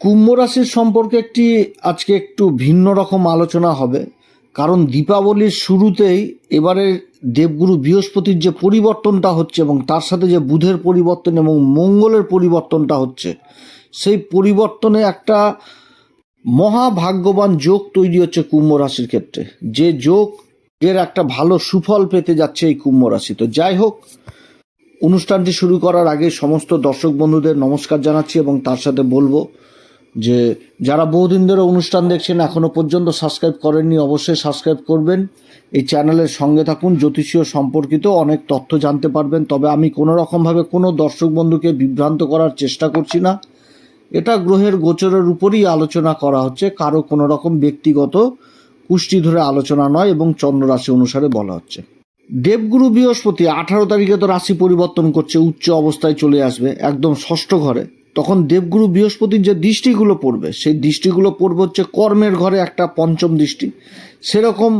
কুম্ভ রাশির সম্পর্কে একটি আজকে একটু ভিন্ন রকম আলোচনা হবে। কারণ দীপাবলির শুরুতেই এবারে দেবগুরু বৃহস্পতির যে পরিবর্তনটা হচ্ছে এবং তার সাথে যে বুধের পরিবর্তন এবং মঙ্গলের পরিবর্তনটা হচ্ছে, সেই পরিবর্তনে একটা মহাভাগ্যবান যোগ তৈরি হচ্ছে কুম্ভ রাশির ক্ষেত্রে। যে যোগ এর একটা ভালো সুফল পেতে যাচ্ছে এই কুম্ভ রাশি। তো যাই হোক, অনুষ্ঠানটি শুরু করার আগে সমস্ত দর্শক বন্ধুদের নমস্কার জানাচ্ছি এবং তার সাথে বলব যে যারা বহুদিন ধরে অনুষ্ঠান দেখছেন, এখনও পর্যন্ত সাবস্ক্রাইব করেননি, অবশ্যই সাবস্ক্রাইব করবেন। এই চ্যানেলের সঙ্গে থাকুন, জ্যোতিষীয় সম্পর্কিত অনেক তথ্য জানতে পারবেন। তবে আমি কোনো রকমভাবে কোনো দর্শক বন্ধুকে বিভ্রান্ত করার চেষ্টা করছি না। এটা গ্রহের গোচরের উপরই আলোচনা করা হচ্ছে। কারও কোনো রকম ব্যক্তিগত কুষ্টি ধরে আলোচনা নয় এবং চন্দ্ররাশি অনুসারে বলা হচ্ছে। দেবগুরু বৃহস্পতি আঠারো তারিখে তো রাশি পরিবর্তন করছে, উচ্চ অবস্থায় চলে আসবে, একদম ষষ্ঠ ঘরে। তখন দেবগুরু বৃহস্পতির যে দৃষ্টিগুলো পড়বে, সেই দৃষ্টিগুলো পড়বে হচ্ছে কর্মের ঘরে একটা পঞ্চম দৃষ্টি। সেরকম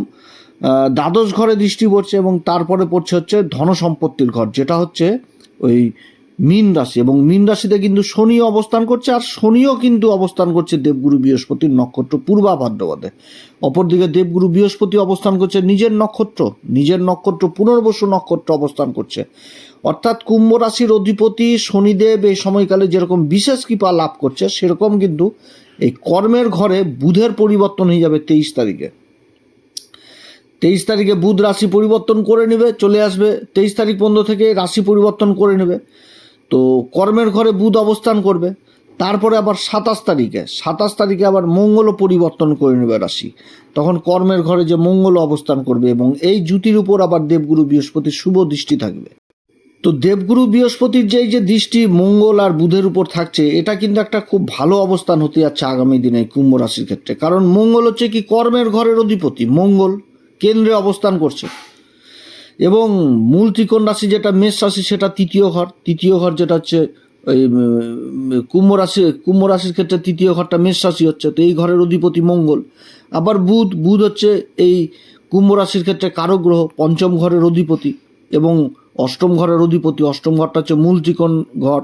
দ্বাদশ ঘরে দৃষ্টি পড়ছে এবং তারপরে পড়ছে হচ্ছে ধন সম্পত্তির ঘর, যেটা হচ্ছে ওই মীন রাশি। এবং মীন রাশিতে কিন্তু শনি অবস্থান করছে, আর শনিও কিন্তু অবস্থান করছে দেবগুরু বৃহস্পতির নক্ষত্র পূর্বা ভাদ্রপদে অপরদিকে দেবগুরু বৃহস্পতি অবস্থান করছে নিজের নক্ষত্র নিজের নক্ষত্র, পুনর্বসু নক্ষত্র অবস্থান করছে। অর্থাৎ কুম্ভ রাশির অধিপতি শনিদেব এই সময়কালে যেরকম বিশেষ কৃপা লাভ করছে, সেরকম কিন্তু এই কর্মের ঘরে বুধের পরিবর্তন হয়ে যাবে তেইশ তারিখে। তেইশ তারিখে বুধ রাশি পরিবর্তন করে নেবে, চলে আসবে। তেইশ তারিখ পর্যন্ত থেকে রাশি পরিবর্তন করে নেবে। তো কর্মের ঘরে বুধ অবস্থান করবে। তারপরে আবার সাতাশ তারিখে সাতাশ তারিখে আবার মঙ্গলও পরিবর্তন করে নেবে রাশি। তখন কর্মের ঘরে যে মঙ্গল অবস্থান করবে এবং এই জুতির উপর আবার দেবগুরু বৃহস্পতির শুভ দৃষ্টি থাকবে। তো দেবগুরু বৃহস্পতির যে যে দৃষ্টি, মঙ্গল আর বুধের উপর থাকছে, এটা কিন্তু একটা খুব ভালো অবস্থান হতে যাচ্ছে আগামী দিনে কুম্ভ রাশির ক্ষেত্রে। কারণ মঙ্গল হচ্ছে কি, কর্মের ঘরের অধিপতি, মঙ্গল কেন্দ্রে অবস্থান করছে। এবং মূল ত্রিকোণ রাশি যেটা, মেষ রাশি সেটা তৃতীয় ঘর। তৃতীয় ঘর যেটা হচ্ছে ওই কুম্ভ রাশি, কুম্ভ রাশির ক্ষেত্রে তৃতীয় ঘরটা মেষ রাশি হচ্ছে, তো এই ঘরের অধিপতি মঙ্গল। আবার বুধ বুধ হচ্ছে এই কুম্ভ রাশির ক্ষেত্রে কারক গ্রহ, পঞ্চম ঘরের অধিপতি এবং অষ্টম ঘরের অধিপতি, অষ্টম ঘরটা হচ্ছে মূল ত্রিকোণ ঘর।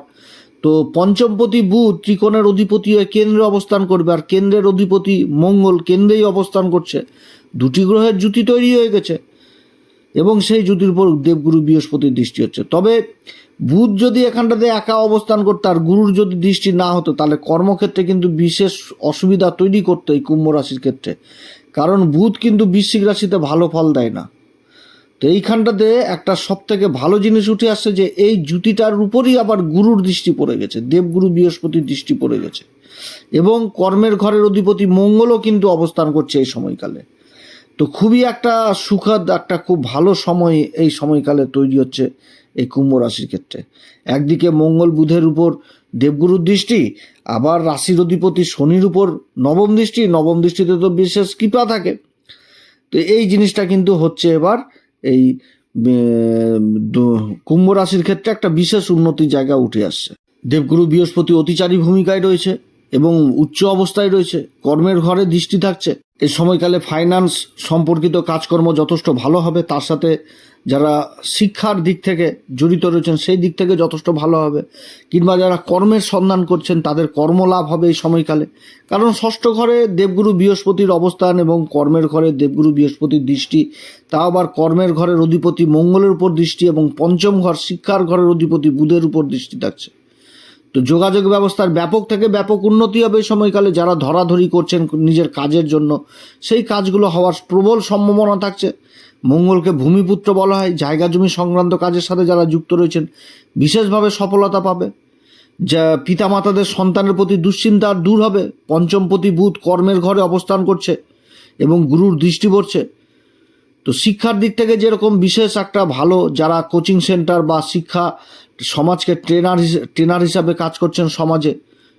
তো পঞ্চমপতি বুধ ত্রিকোণের অধিপতি হয়ে কেন্দ্রে অবস্থান করবে, আর কেন্দ্রের অধিপতি মঙ্গল কেন্দ্রেই অবস্থান করছে। দুটি গ্রহের জুতি তৈরি হয়ে গেছে, এবং সেই জুতির উপর দেবগুরু বৃহস্পতির দৃষ্টি হচ্ছে। তবে বুধ যদি এখানটাতে একা অবস্থান করতো, আর গুরুর যদি দৃষ্টি না হতো, তাহলে কর্মক্ষেত্রে কিন্তু বিশেষ অসুবিধা তৈরি করতো এই কুম্ভ রাশির ক্ষেত্রে। কারণ বুধ কিন্তু বৃশ্চিক রাশিতে ভালো ফল দেয় না। তো এইখানটাতে একটা সব থেকে ভালো জিনিস উঠে আসছে যে এই জুতিটার উপরই আবার গুরুর দৃষ্টি পড়ে গেছে, দেবগুরু বৃহস্পতির দৃষ্টি পড়ে গেছে। এবং কর্মের ঘরের অধিপতি মঙ্গলও কিন্তু অবস্থান করছে এই সময়কালে। তো খুবই একটা সুখদ, একটা খুব ভালো সময় এই সময়কালে তৈরি হচ্ছে এই কুম্ভ রাশির ক্ষেত্রে। একদিকে মঙ্গল বুধের উপর দেবগুরুর দৃষ্টি, আবার রাশির অধিপতি শনির উপর নবম দৃষ্টি, নবম দৃষ্টিতে তো বিশেষ কৃপা থাকে। তো এই জিনিসটা কিন্তু হচ্ছে এবার এই কুম্ভ রাশির ক্ষেত্রে একটা বিশেষ উন্নতি জায়গা উঠে আসছে। দেবগুরু বৃহস্পতি অতিচারী ভূমিকায় রয়েছে। এবং উচ্চ অবস্থায় রয়েছে। কর্মের ঘরে দৃষ্টি থাকছে। এই সময়কালে ফাইন্যান্স সম্পর্কিত কাজকর্ম যথেষ্ট ভালো হবে। তার সাথে যারা শিক্ষার দিক থেকে জড়িত রয়েছেন, সেই দিক থেকে যথেষ্ট ভালো হবে। কিংবা যারা কর্মের সন্ধান করছেন, তাদের কর্মলাভ হবে এই সময়কালে। কারণ ষষ্ঠ ঘরে দেবগুরু বৃহস্পতির অবস্থান এবং কর্মের ঘরে দেবগুরু বৃহস্পতির দৃষ্টি। তা আবার কর্মের ঘরের অধিপতি মঙ্গলের উপর দৃষ্টি এবং পঞ্চম ঘর শিক্ষার ঘরের অধিপতি বুধের উপর দৃষ্টি থাকছে। তো যোগাযোগ ব্যবস্থার ব্যাপক থেকে ব্যাপক উন্নতি হবে এই সময়কালে যারা ধরাধরি করছেন নিজের কাজের জন্য। সেই কাজগুলো হওয়ার প্রবল সম্ভাবনা থাকছে। মঙ্গলকে ভূমিপুত্র বলা হয়। জায়গা জমি সংক্রান্ত কাজের সাথে যারা যুক্ত রয়েছেন, বিশেষভাবে সফলতা পাবে। যা পিতামাতাদের সন্তানের প্রতি দুশ্চিন্তা দূর হবে। পঞ্চমপতি বুধ কর্মের ঘরে অবস্থান করছে এবং গুরুর দৃষ্টি পড়ছে। তো শিক্ষার দিক থেকে যেরকম বিশেষ একটা ভালো যারা কোচিং সেন্টার বা শিক্ষা সমাজকে ট্রেনার ট্রেনার হিসাবে কাজ করছেন সমাজে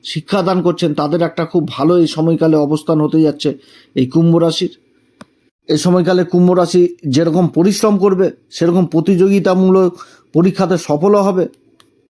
শিক্ষাদান করছেন, তাদের একটা খুব ভালো এই সময়কালে অবস্থান হতে যাচ্ছে এই কুম্ভ রাশির। এই সময়কালে কুম্ভ রাশি যেরকম পরিশ্রম করবে, সেরকম প্রতিযোগিতামূলক পরীক্ষাতে সফলও হবে।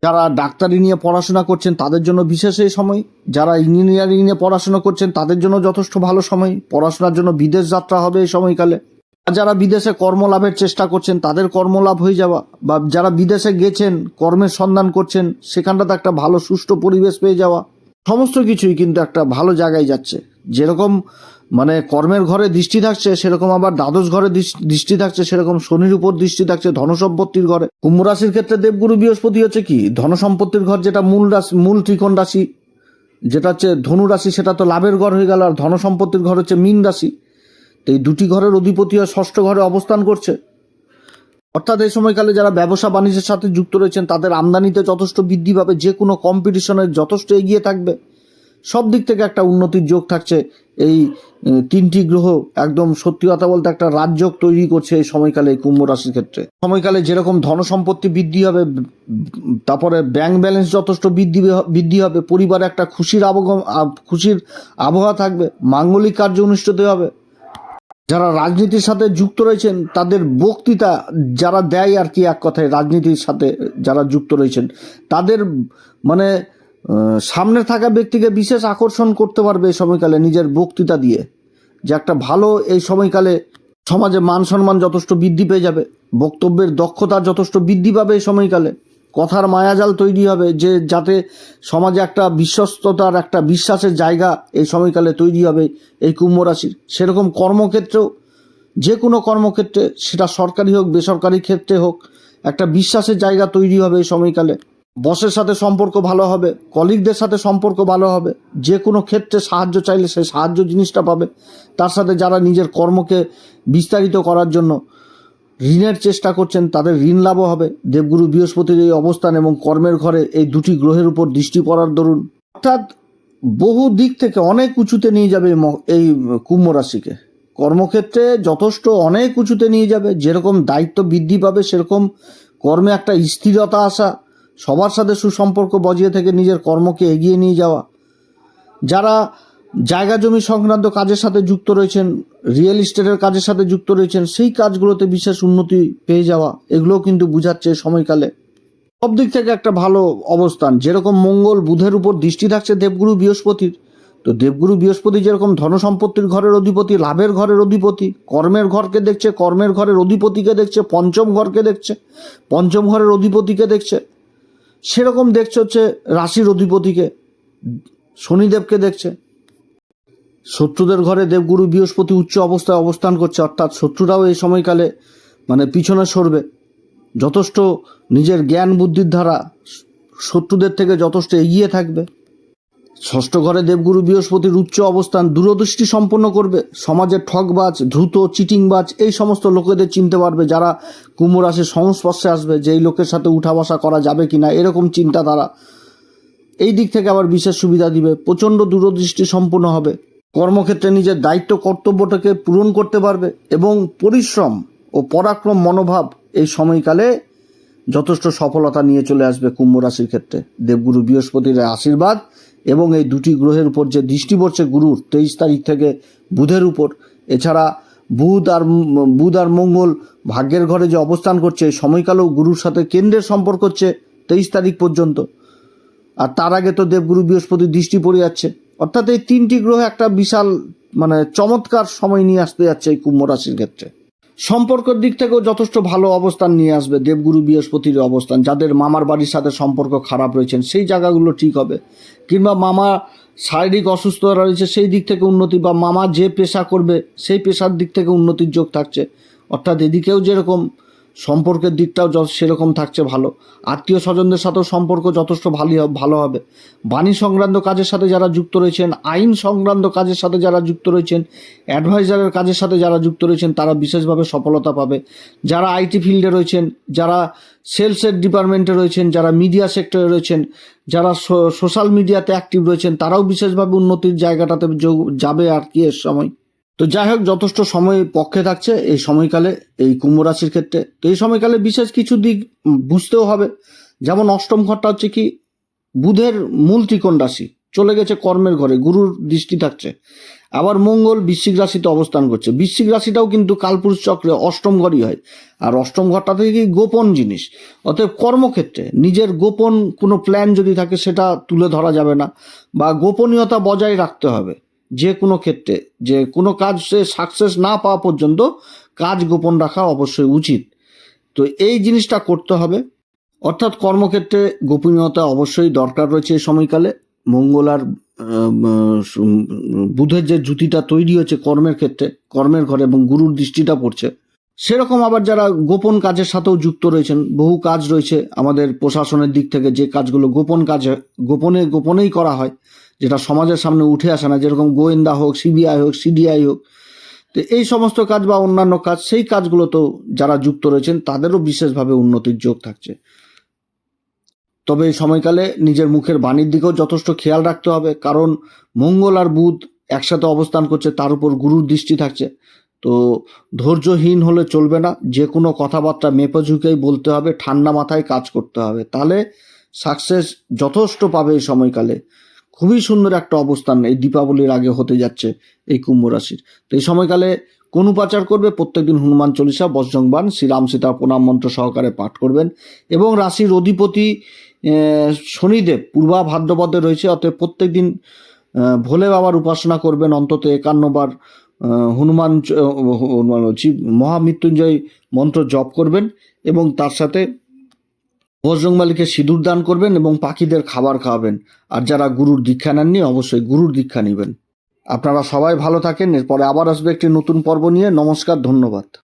যারা ডাক্তারি নিয়ে পড়াশোনা করছেন, তাদের জন্য বিশেষ এই সময়। যারা ইঞ্জিনিয়ারিং নিয়ে পড়াশোনা করছেন, তাদের জন্য যথেষ্ট ভালো সময়। পড়াশোনার জন্য বিদেশ যাত্রা হবে এই সময়কালে। যারা বিদেশে কর্মলাভের চেষ্টা করছেন, তাদের কর্মলাভ হয়ে যাওয়া বা যারা বিদেশে গেছেন, কর্মের সন্ধান করছেন, সেখানটাতে একটা ভালো সুষ্ঠু পরিবেশ পেয়ে যাওয়া, সমস্ত কিছুই কিন্তু একটা ভালো জায়গায় যাচ্ছে। যেরকম মানে কর্মের ঘরে দৃষ্টি থাকছে, সেরকম আবার দ্বাদশ ঘরে দৃষ্টি থাকছে, সেরকম শনির উপর দৃষ্টি থাকছে ধনসম্পত্তির ঘরে। কুম্ভ রাশির ক্ষেত্রে দেবগুরু বৃহস্পতি হচ্ছে কি? ধনসম্পত্তির ঘর যেটা মূল রাশি, মূল ত্রিকোণ রাশি, যেটা হচ্ছে ধনু রাশি, সেটা তো লাভের ঘর হয়ে গেল, আর ধনসম্পত্তির ঘর হচ্ছে মীন রাশি। তো এই দুটি ঘরের অধিপতি হয়ে ষষ্ঠ ঘরে অবস্থান করছে। অর্থাৎ এই সময়কালে যারা ব্যবসা বাণিজ্যের সাথে যুক্ত রয়েছেন, তাদের আমদানিতে যথেষ্ট বৃদ্ধি পাবে, যে কোনো কম্পিটিশনের যথেষ্ট এগিয়ে থাকবে। সব দিক থেকে একটা উন্নতির যোগ থাকছে। এই তিনটি গ্রহ একদম সত্যি কথা বলতে একটা রাজযোগ তৈরি করছে এই সময়কালে এই কুম্ভ রাশির ক্ষেত্রে। সময়কালে যেরকম ধন সম্পত্তি বৃদ্ধি হবে, তারপরে ব্যাংক ব্যালেন্স যথেষ্ট বৃদ্ধি বৃদ্ধি হবে, পরিবারে একটা খুশির আবগম খুশির আবহাওয়া থাকবে, মাঙ্গলিক কার্য অনুষ্ঠিত হবে। যারা রাজনীতির সাথে যুক্ত রয়েছেন, তাদের বক্তৃতা যারা দেয় আর কি এক কথায় রাজনীতির সাথে যারা যুক্ত রয়েছেন, তাদের মানে সামনে থাকা ব্যক্তিকে বিশেষ আকর্ষণ করতে পারবে এই সময়কালে নিজের বক্তৃতা দিয়ে। যে একটা ভালো এই সময়কালে সমাজে মান সম্মান যথেষ্ট বৃদ্ধি পেয়ে যাবে, বক্তব্যের দক্ষতা যথেষ্ট বৃদ্ধি পাবে এই সময়কালে। কথার মায়াজাল তৈরি হবে যে যাতে সমাজে একটা বিশ্বস্ততার একটা বিশ্বাসের জায়গা এই সময়কালে তৈরি হবে এই কুম্ভ রাশির। সেরকম কর্মক্ষেত্রেও যে কোনো কর্মক্ষেত্রে সেটা সরকারি হোক, বেসরকারি ক্ষেত্রে হোক, একটা বিশ্বাসের জায়গা তৈরি হবে এই সময়কালে। বসের সাথে সম্পর্ক ভালো হবে, কলিগদের সাথে সম্পর্ক ভালো হবে, যে কোনো ক্ষেত্রে সাহায্য চাইলে সেই সাহায্য জিনিসটা পাবে। তার সাথে যারা নিজের কর্মকে বিস্তারিত করার জন্য ঋণের চেষ্টা করছেন, তাদের ঋণ লাভও হবে। দেবগুরু বৃহস্পতির এই অবস্থান এবং কর্মের ঘরে এই দুটি গ্রহের উপর দৃষ্টি পড়ার দরুন। অর্থাৎ বহু দিক থেকে অনেক উঁচুতে নিয়ে যাবে এই কুম্ভ রাশিকে। কর্মক্ষেত্রে যথেষ্ট অনেক উঁচুতে নিয়ে যাবে, যেরকম দায়িত্ব বৃদ্ধি পাবে, সেরকম কর্মে একটা স্থিরতা আসা, সবার সাথে সুসম্পর্ক বজিয়ে থেকে নিজের কর্মকে এগিয়ে নিয়ে যাওয়া। যারা জায়গা জমি সংক্রান্ত কাজের সাথে যুক্ত রয়েছেন, রিয়েল ইস্টেটের কাজের সাথে যুক্ত রয়েছেন, সেই কাজগুলোতে বিশেষ উন্নতি পেয়ে যাওয়া, এগুলোও কিন্তু বুঝাচ্ছে সময়কালে। সব দিক থেকে একটা ভালো অবস্থান, যেরকম মঙ্গল বুধের উপর দৃষ্টি থাকছে দেবগুরু বৃহস্পতির, তো দেবগুরু বৃহস্পতি যেরকম ধনসম্পত্তির ঘরের অধিপতি, লাভের ঘরের অধিপতি, কর্মের ঘরকে দেখছে, কর্মের ঘরের অধিপতিকে দেখছে, পঞ্চম ঘরকে দেখছে, পঞ্চম ঘরের অধিপতিকে দেখছে, সেরকম দেখছে হচ্ছে রাশির অধিপতিকে, শনিদেবকে দেখছে। শত্রুদের ঘরে দেবগুরু বৃহস্পতি উচ্চ অবস্থায় অবস্থান করছে, অর্থাৎ শত্রুরাও এই সময়কালে মানে পিছনে সরবে। যথেষ্ট নিজের জ্ঞান বুদ্ধির দ্বারা শত্রুদের থেকে যথেষ্ট এগিয়ে থাকবে। ষষ্ঠ ঘরে দেবগুরু বৃহস্পতির উচ্চ অবস্থান দূরদৃষ্টি সম্পন্ন করবে। সমাজের ঠকবাজ দ্রুত চিটিংবাজ, এই সমস্ত লোকেদের চিনতে পারবে যারা কুম্ভ রাশির সংস্পর্শে আসবে যে এই লোকের সাথে উঠা বসা করা যাবে কি না এরকম চিন্তাধারা। এই দিক থেকে আবার বিশেষ সুবিধা দিবে। প্রচণ্ড দূরদৃষ্টি সম্পন্ন হবে। কর্মক্ষেত্রে নিজের দায়িত্ব, কর্তব্যটাকে পূরণ করতে পারবে এবং পরিশ্রম ও পরাক্রম মনোভাব এই সময়কালে যথেষ্ট সফলতা নিয়ে চলে আসবে কুম্ভ রাশির ক্ষেত্রে। দেবগুরু বৃহস্পতির আশীর্বাদ এবং এই দুটি গ্রহের উপর যে দৃষ্টি পড়ছে গুরুর, তেইশ তারিখ থেকে বুধের উপর। এছাড়া বুধ আর বুধ আর মঙ্গল ভাগ্যের ঘরে যে অবস্থান করছে, এই সময়কালেও গুরুর সাথে কেন্দ্রের সম্পর্ক হচ্ছে তেইশ তারিখ পর্যন্ত। আর তার আগে তো দেবগুরু বৃহস্পতির দৃষ্টি পড়ে যাচ্ছে। অর্থাৎ এই তিনটি গ্রহ একটা বিশাল মানে চমৎকার সময় নিয়ে আসতে যাচ্ছে এই কুম্ভ রাশির ক্ষেত্রে। সম্পর্কের দিক থেকেও যথেষ্ট ভালো অবস্থান নিয়ে আসবে, দেবগুরু বৃহস্পতির অবস্থান, যাদের মামার বাড়ির সাথে সম্পর্ক খারাপ রয়েছেন, সেই জায়গাগুলো ঠিক হবে। কিংবা মামা শারীরিক অসুস্থতা রয়েছে, সেই দিক থেকে উন্নতি, বা মামা যে পেশা করবে, সেই পেশার দিক থেকে উন্নতির যোগ থাকছে। অর্থাৎ এদিকেও যেরকম সম্পর্কের দিকটাও সেরকম থাকছে ভালো। আত্মীয় স্বজনদের সাথেও সম্পর্ক যথেষ্ট ভালো ভালো হবে। বাণী সংক্রান্ত কাজের সাথে যারা যুক্ত রয়েছেন, আইন সংক্রান্ত কাজের সাথে যারা যুক্ত রয়েছেন, অ্যাডভাইজারের কাজের সাথে যারা যুক্ত রয়েছেন, তারা বিশেষভাবে সফলতা পাবে। যারা আইটি ফিল্ডে রয়েছেন, যারা সেলসের ডিপার্টমেন্টে রয়েছেন, যারা মিডিয়া সেক্টরে রয়েছেন, যারা সোশ্যাল মিডিয়াতে অ্যাক্টিভ রয়েছেন, তারাও বিশেষভাবে উন্নতির জায়গাটাতে যোগ- যাবে আর কি এর সময়। তো যাই হোক যথেষ্ট সময় পক্ষে থাকছে এই সময়কালে এই কুম্ভ রাশির ক্ষেত্রে। তো এই সময়কালে বিশেষ কিছু দিক বুঝতেও হবে। যেমন অষ্টম ঘরটা হচ্ছে কি, বুধের মূল ত্রিকোণ রাশি, চলে গেছে কর্মের ঘরে, গুরুর দৃষ্টি থাকছে। আবার মঙ্গল বৃশ্চিক রাশিতে অবস্থান করছে। বৃশ্চিক রাশিটাও কিন্তু কালপুরুষ চক্রে অষ্টম ঘরই হয়। আর অষ্টম ঘরটা থেকে গোপন জিনিস? অতএব কর্মক্ষেত্রে নিজের গোপন কোনো প্ল্যান যদি থাকে, সেটা তুলে ধরা যাবে না বা গোপনীয়তা বজায় রাখতে হবে। যে কোনো ক্ষেত্রে, যে কোনো কাজ সে সাকসেস না পাওয়া পর্যন্ত কাজ গোপন রাখা অবশ্যই উচিত। তো এই জিনিসটা করতে হবে। অর্থাৎ কর্মক্ষেত্রে গোপনীয়তা অবশ্যই দরকার রয়েছে এই সময়কালে। মঙ্গল আর বুধের যে জুতিটা তৈরি হচ্ছে কর্মের ক্ষেত্রে, কর্মের ঘরে এবং গুরুর দৃষ্টিটা পড়ছে, সেরকম আবার যারা গোপন কাজের সাথেও যুক্ত রয়েছেন, বহু কাজ রয়েছে আমাদের প্রশাসনের দিক থেকে যে কাজগুলো গোপন কাজে, গোপনে, গোপনেই করা হয় যেটা সমাজের সামনে উঠে আসে না, যেরকম গোয়েন্দা হোক সিবিআই হোক সিডিআই হোক। তো এই সমস্ত কাজ বা অন্যান্য কাজ, সেই কাজগুলোতেও যারা যুক্ত রয়েছেন, তাদেরও বিশেষভাবে উন্নতির যোগ থাকছে। তবে এই সময়কালে নিজের মুখের বাণীর দিকেও যথেষ্ট খেয়াল রাখতে হবে, কারণ মঙ্গল আর বুধ একসাথে অবস্থান করছে, তার উপর গুরুর দৃষ্টি থাকছে। তো ধৈর্যহীন হলে চলবে না যে কোনো কথাবার্তা মেপে ঝুঁকেই বলতে হবে, ঠান্ডা মাথায় কাজ করতে হবে। তাহলে সাকসেস যথেষ্ট পাবে এই সময়কালে। খুবই সুন্দর একটা অবস্থান এই দীপাবলির আগে হতে যাচ্ছে এই কুম্ভ রাশির। তো এই সময়কালে কোন উপাচার করবে? প্রত্যেকদিন হনুমান চল্লিশা বজ্রংবান শ্রীরাম সীতা প্রণাম মন্ত্র সহকারে পাঠ করবেন এবং রাশির অধিপতি শনিদেব পূর্বা ভাদ্রপদে রয়েছে অতএব প্রত্যেকদিন আহ, ভোলে বাবার উপাসনা করবেন। অন্তত একান্নবার হনুমান মহামৃত্যুঞ্জয় মন্ত্র জপ করবেন এবং তার সাথে বজরংবালিকে সিঁদুর দান করবেন এবং পাখিদের খাবার খাওয়াবেন। আর যারা গুরুর দীক্ষা নেননি, অবশ্যই গুরুর দীক্ষা নেবেন। আপনারা সবাই ভালো থাকেন। এরপরে আবার আসবে একটি নতুন পর্ব নিয়ে। নমস্কার, ধন্যবাদ।